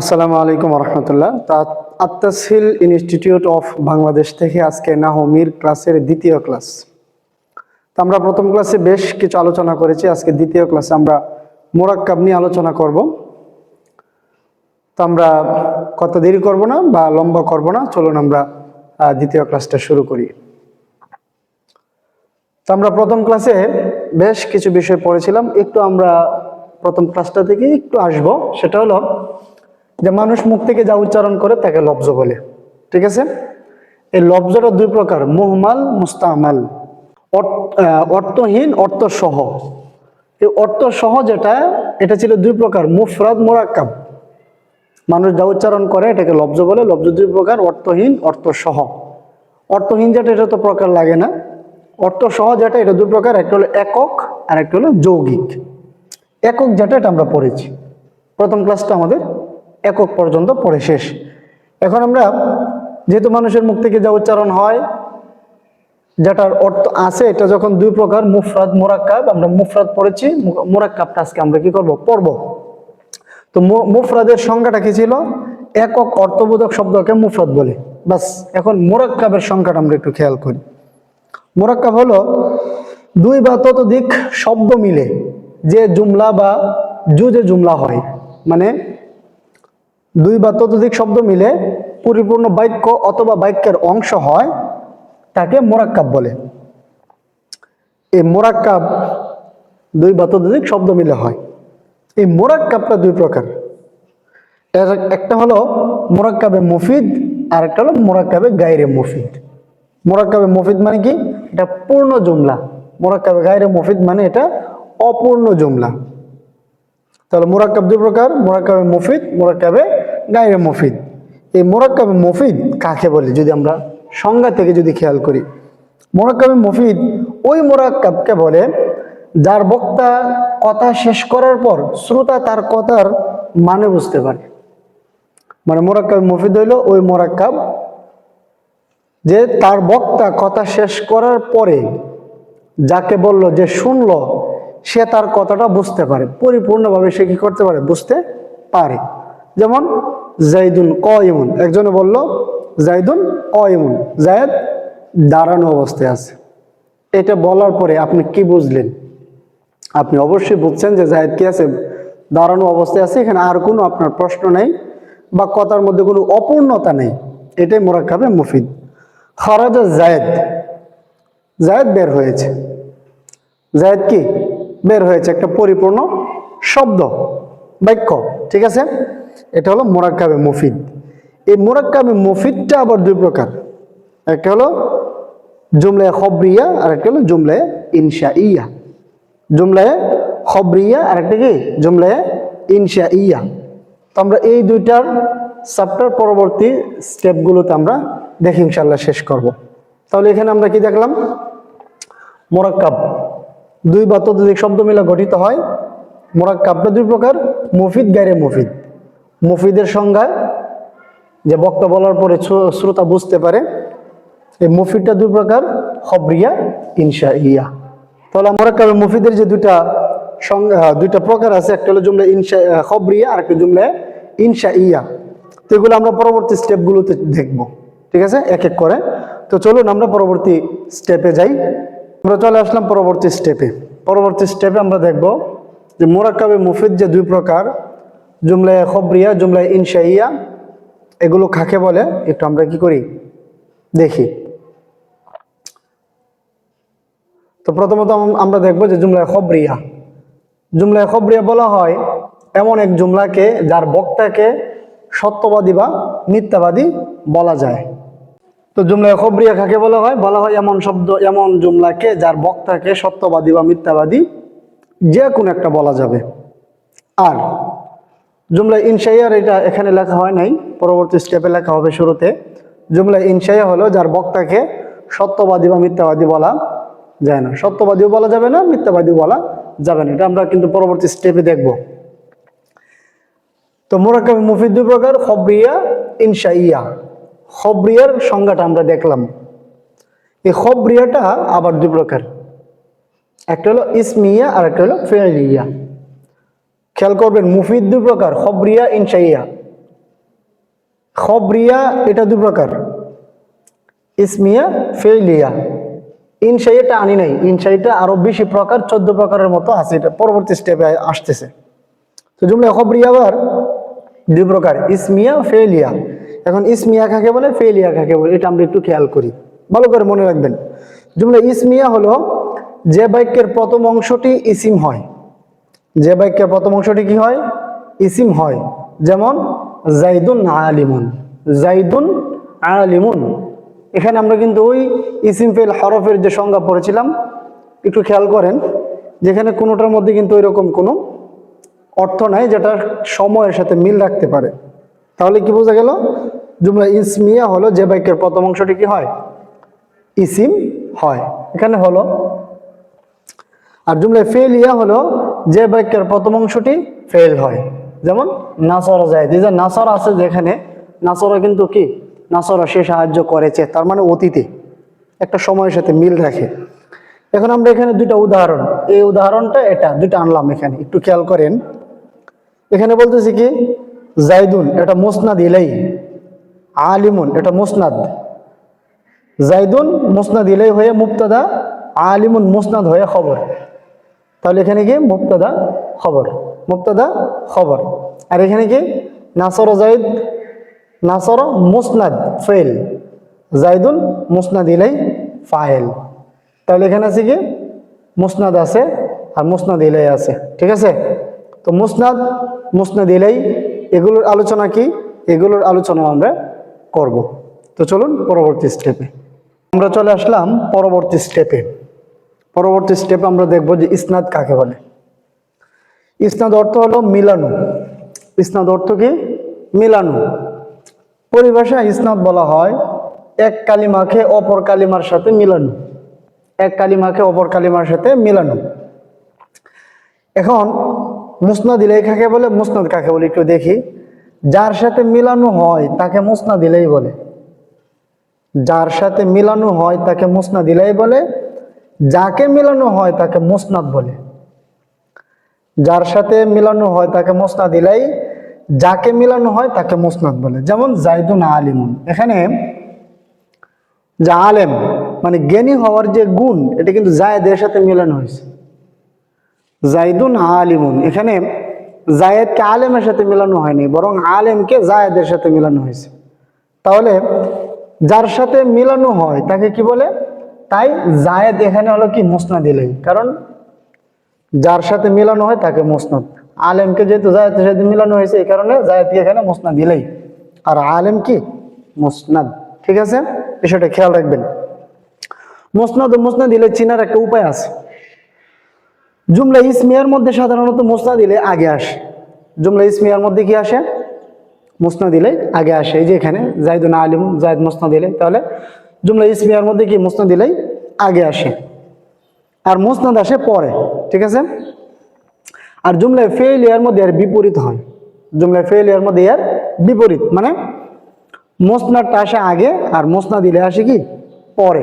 আসসালামু আলাইকুম রহমতুল্লাহ তা আত্তাসিল ইনস্টিটিউট অফ বাংলাদেশ থেকে আজকে নাহমির ক্লাসের দ্বিতীয় ক্লাস। তো আমরা প্রথম ক্লাসে বেশ কিছু আলোচনা করেছি, আজকে দ্বিতীয় ক্লাসে আমরা মোরাক্কাব নিয়ে আলোচনা করব। তো আমরা কত দেরি করব না বা লম্বা করব না, চলুন আমরা দ্বিতীয় ক্লাসটা শুরু করি। তো আমরা প্রথম ক্লাসে বেশ কিছু বিষয় পড়েছিলাম, একটু আমরা প্রথম ক্লাসটা থেকে একটু আসব, সেটা হলো যে মানুষ মুখ থেকে যা উচ্চারণ করে তাকে লব্জ বলে। ঠিক আছে? এই লব্জটা দুই প্রকার, মুহমাল, মুস্তামাল। অর্থহীন, অর্থসহ। এই অর্থসহ যেটা, এটা ছিল দুই প্রকার, মুফরাদ, মোরাক্কাব। মানুষ যা উচ্চারণ করে এটাকে লব্জ বলে, লব্জ দুই প্রকার, অর্থহীন, অর্থসহ। অর্থহীন যেটা, এটা তো প্রকার লাগে না। অর্থসহ যেটা, এটা দুই প্রকার, একটা হলো একক আর একটা হলো যৌগিক। একক যেটা, এটা আমরা পড়েছি। প্রথম ক্লাসটা আমাদের একক পর্যন্ত পড়ে শেষ। এখন আমরা যেহেতু মানুষের মুখ থেকে যা উচ্চারণ হয়, যেটার অর্থ আছে, এটা যখন দুই প্রকার, মুফরাদ, মোরাক্কাব, আমরা মুফরাদ পড়েছি মোরাক্কাবটা আজকে আমরা কি করব? পড়ব। তো মুফরাদের সংখ্যাটা কি ছিল? একক অর্থবোধক শব্দকে মুফরাদ বলে। বাস এখন মোরাক্কাবের সংখ্যাটা আমরা একটু খেয়াল করি। মোরাক্কাব হলো দুই বা ততোধিক শব্দ মিলে, যে জুমলা বা জুজে জুমলা হয় মানে দুই বা ততোধিক শব্দ মিলে পরিপূর্ণ বাক্য অথবা বাক্যের অংশ হয়, তাকে মোরাক্কাব বলে। এই মোরাক্কাব দুই বা ততোধিক শব্দ মিলে হয়। এই মোরাক্কাবটা দুই প্রকার। একটা হলো মোরাক্কাবে মুফিদ আর একটা হলো মোরাক্কাবে গায়রে মুফিদ। মোরাক্কাবে মুফিদ মানে কি? এটা পূর্ণ জুমলা। মোরাক্কাবে গায়রে মুফিদ মানে এটা অপূর্ণ জুমলা। তাহলে মোরাক্কাব দুই প্রকার, মোরাক্কাবে মুফিদ, মোরাক্কাবে গায়রে মুফিদ। এই মোরাক্কাবে মুফিদ কাকে বলে? যদি আমরা সংজ্ঞা থেকে যদি খেয়াল করি, মোরাক্কাবে মুফিদ ওই মোরাক্কাবকে বলে, যার বক্তা কথা শেষ করার পর শ্রোতা তার কথার মানে বুঝতে পারে। মানে মোরাক্কাবে মুফিদ হইল ওই মোরাক্কাব, যে তার বক্তা কথা শেষ করার পরে যাকে বলল যে শুনল, সে তার কথাটা বুঝতে পারে। পরিপূর্ণভাবে সে কি করতে পারে? বুঝতে পারে। যেমন জাইদুন ক ইমুন একজনে বলল, জাইদুন ক ইমুন জায়দ দাঁড়ানো অবস্থায় আছে। এটা বলার পরে আপনি কি বুঝলেন? আপনি অবশ্যই বুঝছেন যে জায়দ কি আছে? দাঁড়ানো অবস্থায় আছে। এখানে আর কোনো আপনার প্রশ্ন নেই বা কথার মধ্যে কোনো অপূর্ণতা নেই। এটাই মোরাক্কাবে মুফিদ। খরাজা জায়দ। জায়দ বের হয়েছে। জায়দ কি? বের হয়েছে। একটা পরিপূর্ণ শব্দ, বাক্য। ঠিক আছে? এটা হলো মোরাক্কাবে মুফিদ। এই মোরাক্কাবে মুফিদটা আবার দুই প্রকার। একটা হলো জুমলায় খবরিয়া, আর একটা হলো জুমলায় ইনশা ইয়া জুমলায় খবরিয়া, আর একটা কি? জুমলায় ইনশা ইয়া তো আমরা এই দুইটার চ্যাপ্টার পরবর্তী স্টেপগুলোতে আমরা দেখি ইনশাল্লাহ শেষ করব। তাহলে এখানে আমরা কি দেখলাম? মোরাক্কাব। দুই বা ততোধিক শব্দ মিলে গঠিত হয়। মোরাক্কাবটা দুই প্রকার, মুফিদ গাইরে মুফিদ। মুফিদের সংজ্ঞা যে বক্তা বলার পরে শ্রো- শ্রোতা বুঝতে পারে এই মুফিদটা দুই প্রকার খবরিয়া ইনশা ইয়া তাহলে মোরাক্কাবে মুফিদের যে দুইটা সংজ্ঞা দুইটা প্রকার আছে একটা হলো জুমলা আহ, খবরিয়া আর একটা জুমলা ইনশা ইয়া তো এগুলো আমরা পরবর্তী স্টেপগুলোতে দেখব ঠিক আছে? এক এক করে। তো চলুন আমরা পরবর্তী স্টেপে যাই। আমরা চলে আসলাম পরবর্তী স্টেপে। পরবর্তী স্টেপে আমরা দেখব যে মোরাক্কাবে মুফিদ যে দুই প্রকার জুমলায় খবরিয়া, জুমলায় ইনশা ইয়া এগুলো কাকে বলে? একটু আমরা কি করি? দেখি। তো প্রথমত আমরা দেখব যে জুমলায় খবরিয়া। জুমলায় খবরিয়া বলা হয় এমন এক জুমলাকে যার বক্তাকে সত্যবাদী বা মিথ্যাবাদী বলা যায়। তো জুমলায় খবরিয়া কাকে বলা হয়? বলা হয় এমন শব্দ, এমন জুমলাকে যার বক্তাকে সত্যবাদী বা মিথ্যাবাদী যে কোনো একটা বলা যাবে। আর জুমলা ইনশাইয়ার এটা এখানে লেখা হয় নাই, পরবর্তী স্টেপে লেখা হবে শুরুতে। জুমলা ইনশাইয়া হলো যার বক্তাকে সত্যবাদী বা মিথ্যাবাদী বলা যায় না। সত্যবাদীও বলা যাবে না, মিথ্যাবাদীও বলা যাবে না। এটা আমরা কিন্তু পরবর্তী স্টেপে দেখব। তো মোরাক্কাবি মুফিদ দুই প্রকার, খবরিয়া ইনশাইয়া খবরিয়ার সংজ্ঞাটা আমরা দেখলাম। এই খবরিয়াটা আবার দুই প্রকার। একটা হলো ইসমিয়া আর একটা হলো ফেলিয়া খেয়াল করবেন, মুফিদ দুই প্রকার, খবরিয়া, ইনশাইয়া। খবরিয়া, এটা দুই প্রকার। ইসমিয়া, ফেইলিয়া। ইনসাইটা আনি নাই। ইনসাইটা আরও বেশি প্রকার, চোদ্দ প্রকারের মতো আছে, এটা পরবর্তী স্টেপে আসতেছে। তো জুমলা খবরিয়া আবার দুই প্রকার, ইসমিয়া ফেলিয়া এখন ইসমিয়া কাকে বলে? ফেলিয়া কাকে বলে? এটা আমরা একটু খেয়াল করি। ভালো করে মনে রাখবেন। জুমলা ইসমিয়া হলো যে বাক্যের প্রথম অংশটি ইসিম হয়। যে বাক্যের প্রথম অংশটি কি হয়? ইসিম হয়। যেমন, জাইদুন আলিমুন। জাইদুন আলিমুন। এখানে আমরা কিন্তু ওই ইসিম ফেল হরফের যে সংজ্ঞা পড়েছিলাম, একটু খেয়াল করেন, যেখানে কোনোটার মধ্যে কিন্তু ওইরকম কোনো অর্থ নাই যেটা সময়ের সাথে মিল রাখতে পারে। তাহলে কি বোঝা গেল? জুমলা ইসমিয়া হলো যে বাক্যের প্রথম অংশটি কি হয়? ইসিম হয়। এখানে হলো, আর জুমলা ফেলিয়া হলো যে বাক্যের প্রথম অংশটি ফেল হয়। যেমন, নাসরা যায়। যে নাসর আছে যেখানে নাসরা কিন্তু কি? নাসরা সে সাহায্য করেছে, তার মানে অতীতে একটা সময়ের সাথে মিল রাখে। এখন আমরা এখানে দুইটা উদাহরণ। এই উদাহরণটা এটা, দুইটা আনলাম এখানে। একটু খেয়াল করেন। এখানে বলতেছি কি? জাইদুন, এটা মুসনাদ ইলাই আলিমুন, এটা মোসনাদ। জাইদুন, মোসনাদ ইলাই হয়ে মুক্তাদা আলিমুন, মোসনাদ হয়ে খবর। তাহলে এখানে কি মুক্তাদা খবর মুক্তাদা খবর। আর এখানে কি নাসর জাইদ নাসর মুসনাদ ফেল জাইদুন মুসনাদ ইলাই ফাইল। তাহলে এখানে আছে কি মুসনাদ আছে আর মুসনাদ ইলাই আছে, ঠিক আছে? তো মুসনাদ মুসনাদ ইলাই এগুলোর আলোচনা কি? এগুলোর আলোচনা আমরা করব। তো চলুন পরবর্তী স্টেপে আমরা চলে আসলাম পরবর্তী স্টেপে পরবর্তী স্টেপ আমরা দেখব যে ইসনাদ কাকে বলে? ইসনাদ অর্থ হলো মিলানো। ইসনাদ অর্থ কি? মিলানো। পরিভাষায় ইসনাদ বলা হয় এক কালিমাকে অপর কালিমার সাথে মিলানো। এক কালিমাকে অপর কালিমার সাথে মিলানো। এখন মুসনাদ ইলাই কাকে বলে, মুসনাদ কাকে বলে একটু দেখি। যার সাথে মিলানো হয় তাকে মুসনাদ ইলাই বলে। যার সাথে মিলানো হয় তাকে মুসনাদ ইলাই বলে যাকে মিলানো হয় তাকে মুসনাদ বলে। যার সাথে মিলানো হয় তাকে মোসনাদ ইলাই, যাকে মিলানো হয় তাকে মুসনাদ বলে। যেমন জাইদুন আলিমুন। এখানে যা আলেম মানে জ্ঞানী হওয়ার যে গুণ, এটা কিন্তু জায়েদের সাথে মিলানো হয়েছে। জাইদুন আলিমুন। এখানে জায়েদকে আলেমের সাথে মিলানো হয়নি, বরং আলেমকে জায়েদের সাথে মিলানো হয়েছে। তাহলে যার সাথে মিলানো হয় তাকে কি বলে? তাই জায়েদ এখানে হলো কি মুসনাদ ইলাই কারণ যার সাথে মিলানো হয় তাকে মুসনাদ। আলেমকে যেহেতু জায়েদের সাথে মিলানো হয়েছে, এই কারণে জায়েদকে এখানে মুসনাদ ইলাই আর আলেম কি? মুসনাদ। ঠিক আছে? বিষয়টা খেয়াল রাখবেন। মুসনাদ ও মুসনাদ ইলাই চিনার একটা উপায় আছে। জুমলা ইসমিয়ার মধ্যে সাধারণত মুসনাদ দিলে আগে আসে। জুমলা ইসমিয়ার মধ্যে কি আসে? মুসনাদ দিলে আগে আসে। এই যে এখানে, জাইদুন আলিম, জায়দ মুসনাদ দিলে তাহলে জুমলা ইসমিয়ার মধ্যে কি মুসনাদ দিলেই আগে আসে। আর মুসনাদ আসে পরে, ঠিক আছে? আর জুমলা ফেলিয়ার মধ্যে এর বিপরীত হয়। জুমলা ফেলিয়ার মধ্যে এর বিপরীত মানে মোসনাদটা আসে আগে আর মোসনাদ দিলে আসে কি? পরে।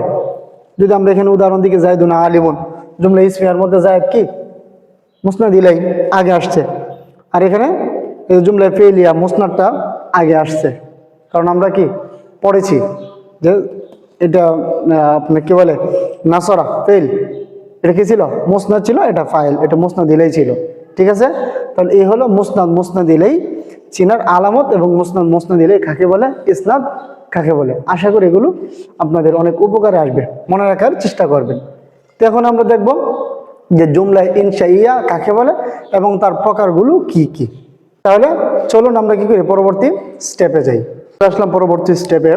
যদি আমরা এখানে উদাহরণ দিকে জায়দুন আলিমুন, জুমলা ইসমিয়ার মধ্যে জায়দ কি? মুসনাদ দিলেই আগে আসছে। আর এখানে এই জুমলা ফেলিয়া মুসনাদটা আগে আসছে। কারণ আমরা কি? পড়েছি যে এটা আপনার কি বলে, নাসরা ফেল এটা কি ছিল? মুসনাদ ছিল, এটা ফাইল, এটা মুসনাদ দিলেই ছিল। ঠিক আছে? তাহলে এই হলো মুসনাদ মুসনাদ দিলেই চিনার আলামত এবং মুসনাদ মুসনাদ দিলেই কাকে বলে? ইসনাদ কাকে বলে? আশা করি এগুলো আপনাদের অনেক উপকারে আসবে। মনে রাখার চেষ্টা করবেন। তো এখন আমরা দেখব যে জুমলা ইনশাইয়া কাকে বলে এবং তার প্রকারগুলো কি কি। তাহলে চলুন আমরা কি করি? পরবর্তী স্টেপে যাই। আসলাম পরবর্তী স্টেপে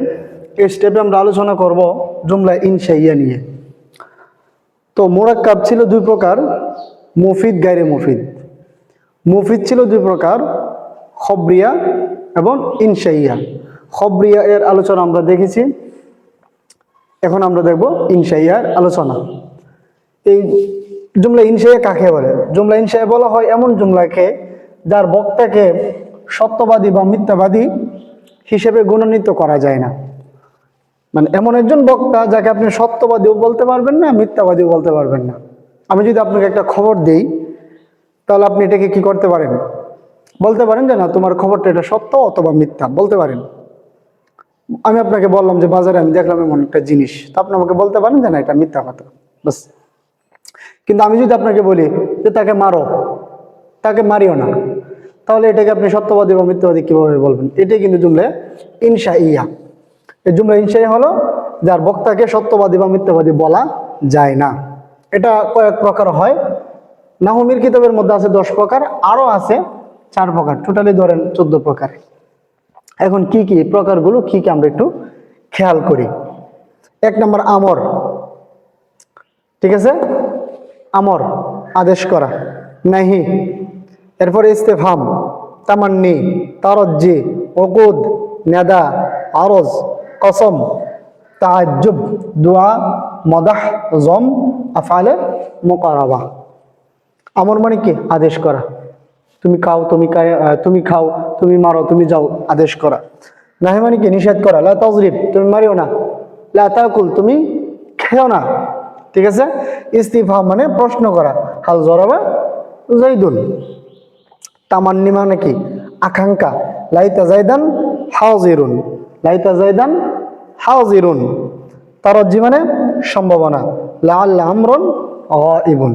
এই স্টেপে আমরা আলোচনা করব জুমলা ইনশাইয়া নিয়ে। তো মোরাক্কাব ছিল দুই প্রকার, মুফিদ গাইরে মুফিদ। মুফিদ ছিল দুই প্রকার, খবরিয়া এবং ইনশাইয়া খবরিয়া এর আলোচনা আমরা দেখেছি। এখন আমরা দেখব ইনশাইয়ার আলোচনা। এই জুমলা ইনশাইয়া কাকে বলে? জুমলা ইনশাইয়া বলা হয় এমন জুমলাকে যার বক্তাকে সত্যবাদী বা মিথ্যাবাদী হিসেবে গুণান্বিত করা যায় না। মানে এমন একজন বক্তা যাকে আপনি সত্যবাদীও বলতে পারবেন না, মিথ্যাবাদীও বলতে পারবেন না। আমি যদি আপনাকে একটা খবর দেই, তাহলে আপনি এটাকে কি করতে পারেন? বলতে পারেন যে, না, তোমার খবরটা এটা সত্য অথবা মিথ্যা। বলতে পারেন। আমি আপনাকে বললাম যে, বাজারে আমি দেখলাম এমন একটা জিনিস। তা আপনি আমাকে বলতে পারেন যে, না, এটা মিথ্যা কথা। বাস কিন্তু আমি যদি আপনাকে বলি যে, তাকে মারো, তাকে মারিও না। তাহলে এটাকে আপনি সত্যবাদী বা মিথ্যাবাদী কীভাবে বলবেন? এটাই কিন্তু জুমলে ইনশা ইয়া এই জুমলা ইনশাই হলো যার বক্তাকে সত্যবাদী বা মিথ্যাবাদী বলা যায় না। এটা কয়েক প্রকার হয়। নাহমির কিতাবের মধ্যে আছে দশ প্রকার, আরও আছে চার প্রকার টোটালি ধরেন চোদ্দ প্রকার। এখন কি কি প্রকারগুলো, কি কি আমরা একটু খেয়াল করি? এক নম্বর, আমর। ঠিক আছে? আমর, আদেশ করা। নাহি, এরপরে ইস্তেফাম, তামান্নি, তারজ্জি, ওকুদ, নেদা, আরজ। কসম তাজ্জুব দোয়া, মদাহ, জম, আফালে মোকারাবা আমর মানে কি? আদেশ করা। তুমি খাও, তুমি তুমি খাও, তুমি মারো, তুমি যাও, আদেশ করা। নাহি মানে কি? নিষেধ করা। লা তজরিব, তুমি মারিও না। লা তুমি খেও না। ঠিক আছে? ইস্তিফা মানে প্রশ্ন করা। হাল জরাবা জাইদুন তামান্নি মানে কি? আকাঙ্ক্ষা। লাইতা জাইদান হাজিরুন। লাইতা জাইদান হাজিরুন। তারজ্জি মানে সম্ভাবনা। লাল আমরন ইবুন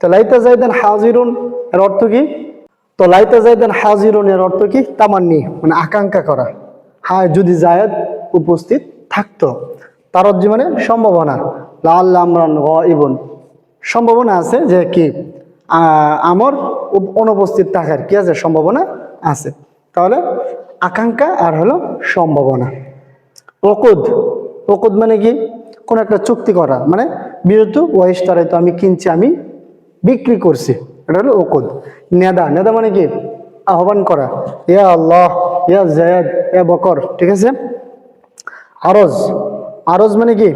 তো লাইতা জাইদান হাজিরুন এর অর্থ কি? তো লাইতা জাইদান হাজিরুন এর অর্থ কি? তামান্নি মানে আকাঙ্ক্ষা করা। হ্যাঁ যদি জায়দ উপস্থিত থাকতো। তারজ্জি মানে সম্ভাবনা। লাল আমরান ইবুন সম্ভাবনা আছে যে কি? আমর অনুপস্থিত থাকার কি আছে? সম্ভাবনা আছে। তাহলে আকাঙ্ক্ষা আর হলো সম্ভাবনা। ওকুদ। ওকুদ মানে কি? কোন একটা চুক্তি করা। মানে বিরত ওয়াইস্টারে তো আমি কিনছি, আমি বিক্রি করছি। এটা হলো ওকুদ। নেদা। নেদা মানে কি? আহ্বান করা। ইয়া আল্লাহ, ইয়া জায়দ ইয়া বকর। ঠিক আছে? আরজ। আরজ মানে কি?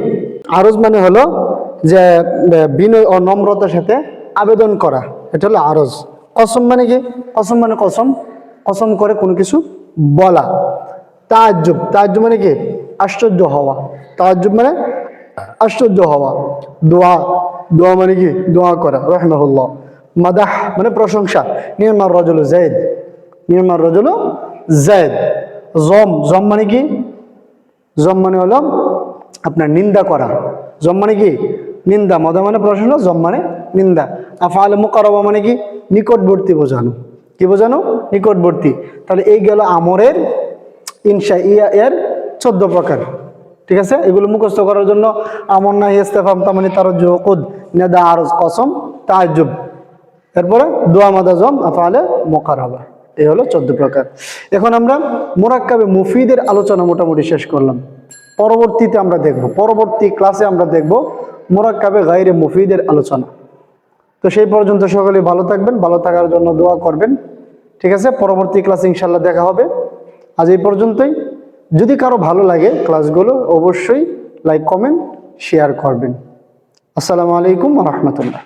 আরজ মানে হলো যে বিনয় ও নম্রতার সাথে আবেদন করা। এটা হলো আরজ। কসম মানে কি? কসম মানে কসম। কসম করে কোনো কিছু বলা। তাজ্জুব। তাজ্জুব মানে কি? আশ্চর্য হওয়া। তাজ্জুব মানে আশ্চর্য হওয়া। দোয়া দোয়া মানে কি? দোয়া করা, রহমাহুল্লাহ। মাদাহ মানে প্রশংসা। নির্মার রজল জায়দ নির্মার রজল জায়দ জম জম মানে কি? জম মানে হলো আপনার নিন্দা করা। জম মানে কি? নিন্দা। মদা মানে প্রশ্ন জম মানে নিন্দা। আফাল মুকারবা মানে কি? নিকটবর্তী বোঝানো। কি বোঝানো? নিকটবর্তী। তাহলে এই গেল আমরের ইনশা, ইয়া, এর চোদ্দ প্রকার। ঠিক আছে? এগুলো মুখস্থ করার জন্য আমর না ইস্তেফাম, তামানি তার কুদ নেদা, আরজ, কসম তাজ্জুব এরপরে দোয়া, মাদা, জম, আফালে মোকারাবা এই হলো চোদ্দ প্রকার। এখন আমরা মোরাক্কাবে মুফিদের আলোচনা মোটামুটি শেষ করলাম। পরবর্তীতে আমরা দেখব, পরবর্তী ক্লাসে আমরা দেখব মোরাক্কাবে গাইরে মুফিদের আলোচনা। তো সেই পর্যন্ত সকলে ভালো থাকবেন, ভালো থাকার জন্য দোয়া করবেন। ঠিক আছে? পরবর্তী ক্লাসে ইনশাল্লাহ দেখা হবে। আজ এই পর্যন্তই। যদি কারও ভালো লাগে ক্লাসগুলো অবশ্যই লাইক কমেন্ট শেয়ার করবেন। আসসালামু আলাইকুম রহমতুল্লাহ।